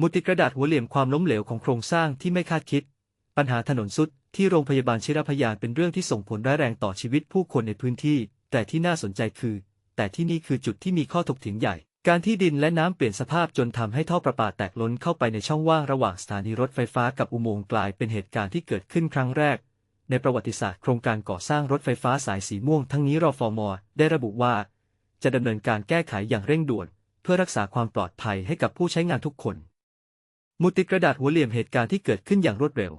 มุติกระดาษหัวเหลี่ยมความล้มเหลวของโครงสร้างที่ไม่คาดคิด ปัญหาถนนสุดที่โรงพยาบาลชิรพยานเป็นเรื่องที่ส่งผลร้ายแรงต่อชีวิตผู้คนในพื้นที่ แต่ที่น่าสนใจคือ แต่ที่นี่คือจุดที่มีข้อถกเถียงใหญ่ การที่ดินและน้ำเปลี่ยนสภาพจนทำให้ท่อประปาแตกล้นเข้าไปในช่องว่างระหว่างสถานีรถไฟฟ้ากับอุโมงค์กลายเป็นเหตุการณ์ที่เกิดขึ้นครั้งแรก ในประวัติศาสตร์โครงการก่อสร้างรถไฟฟ้าสายสีม่วงทั้งนี้รอฟอมอได้ระบุว่า จะดำเนินการแก้ไขอย่างเร่งด่วน เพื่อรักษาความปลอดภัยให้กับผู้ใช้งานทุกคน มุติกระดาษหัวเหลี่ยมเหตุการณ์ที่เกิดขึ้นอย่างรวดเร็ว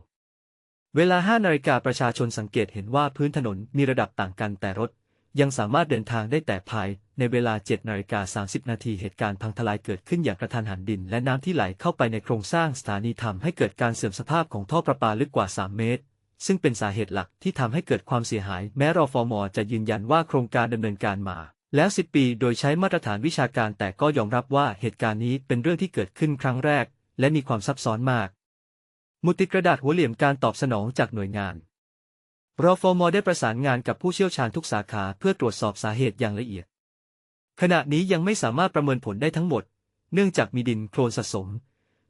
เวลา 5 นาฬิกาประชาชนสังเกตเห็นว่าพื้นถนนมีระดับต่างกันแต่รถ ยังสามารถเดินทางได้แต่ภาย ในเวลา 7 นาฬิกา 30 นาทีเหตุการณ์พังทลายเกิดขึ้นอย่างกระทันหันดิน และน้ำที่ไหลเข้าไปในโครงสร้างสถานีทำให้เกิดการเสื่อมสภาพของท่อประปาลึกกว่า 3 เมตร ซึ่งเป็นสาเหตุหลักที่ทำให้เกิดความเสียหาย แม้รอฟอมอจะยืนยันว่าโครงการดำเนินการมาแล้ว 10 ปี โดยใช้มาตรฐานวิชาการแต่ก็ยอมรับว่าเหตุการณ์นี้เป็นเรื่องที่เกิดขึ้นครั้งแรก และมีความซับซ้อนมาก มุติกระดาษหัวเหลี่ยมการตอบสนองจากหน่วยงานรอฟอมได้ประสานงานกับผู้เชี่ยวชาญทุกสาขาเพื่อตรวจสอบสาเหตุอย่างละเอียด ขณะนี้ยังไม่สามารถประเมินผลได้ทั้งหมด เนื่องจากมีดินโคลนสะสม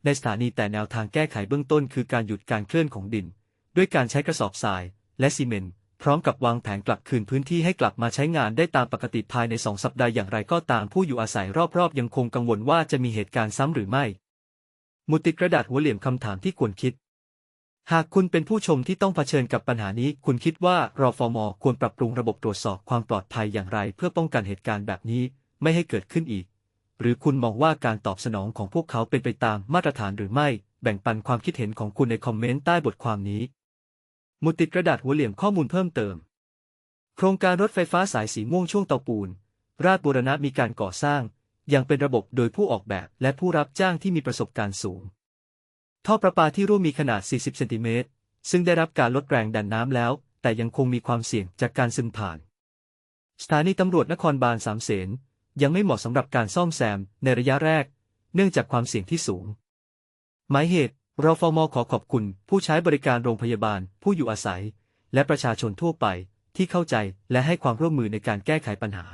ในสถานีแต่แนวทางแก้ไขเบื้องต้นคือการหยุดการเคลื่อนของดิน ด้วยการใช้กระสอบทราย และซีเมนต์พร้อมกับวางแผนกลับคืนพื้นที่ให้กลับมาใช้งานได้ตามปกติภายในสองสัปดาห์อย่างไรก็ตามผู้อยู่อาศัยรอบๆ ยังคงกังวลว่าจะมีเหตุการณ์ซ้ำหรือไม่ มุติกระดาษหัวเหลี่ยมคำถามที่ควรคิด หากคุณเป็นผู้ชมที่ต้องเผชิญกับปัญหานี้ คุณคิดว่ารอฟอมควรปรับปรุงระบบตรวจสอบความปลอดภัยอย่างไร เพื่อป้องกันเหตุการณ์แบบนี้ไม่ให้เกิดขึ้นอีก หรือคุณมองว่าการตอบสนองของพวกเขาเป็นไปตามมาตรฐานหรือไม่ แบ่งปันความคิดเห็นของคุณในคอมเมนต์ใต้บทความนี้ มุติกระดาษหัวเหลี่ยมข้อมูลเพิ่มเติม โครงการรถไฟฟ้าสายสีม่วงช่วงเตาปูน ราชบูรณะมีการก่อสร้าง อย่างเป็นระบบโดยผู้ออกแบบและผู้รับจ้างที่มีประสบการณ์สูง ท่อประปาที่รั่วมีขนาด 40 เซนติเมตร ซึ่งได้รับการลดแรงดันน้ำแล้ว แต่ยังคงมีความเสี่ยงจากการซึมผ่าน สถานีตำรวจนครบาลสามเสนยังไม่เหมาะสำหรับการซ่อมแซมในระยะแรก เนื่องจากความเสี่ยงที่สูง หมายเหตุรฟมขอขอบคุณ ผู้ใช้บริการโรงพยาบาล ผู้อยู่อาศัย และประชาชนทั่วไปที่เข้าใจและให้ความร่วมมือในการแก้ไขปัญหา